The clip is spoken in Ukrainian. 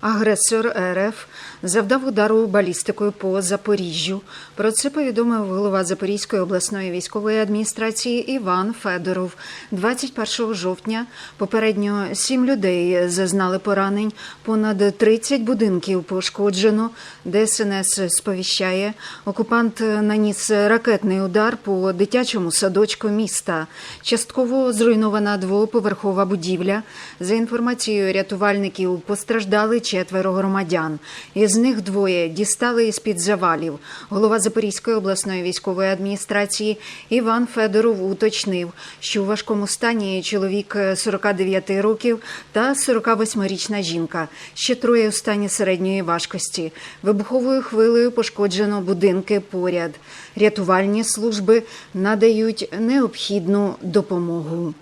Агресор РФ завдав удару балістикою по Запоріжжю. Про це повідомив голова Запорізької обласної військової адміністрації Іван Федоров. 21 жовтня попередньо сім людей зазнали поранень. Понад 30 будинків пошкоджено. ДСНС сповіщає, окупант наніс ракетний удар по дитячому садочку міста. Частково зруйнована двоповерхова будівля. За інформацією рятувальників, постраждали четверо громадян. Із них двоє дістали із під завалів. Голова Запорізької обласної військової адміністрації Іван Федоров уточнив, що у важкому стані чоловік 49 років та 48-річна жінка. Ще троє у стані середньої важкості. Вибуховою хвилею пошкоджено будинки поряд. Рятувальні служби надають необхідну допомогу.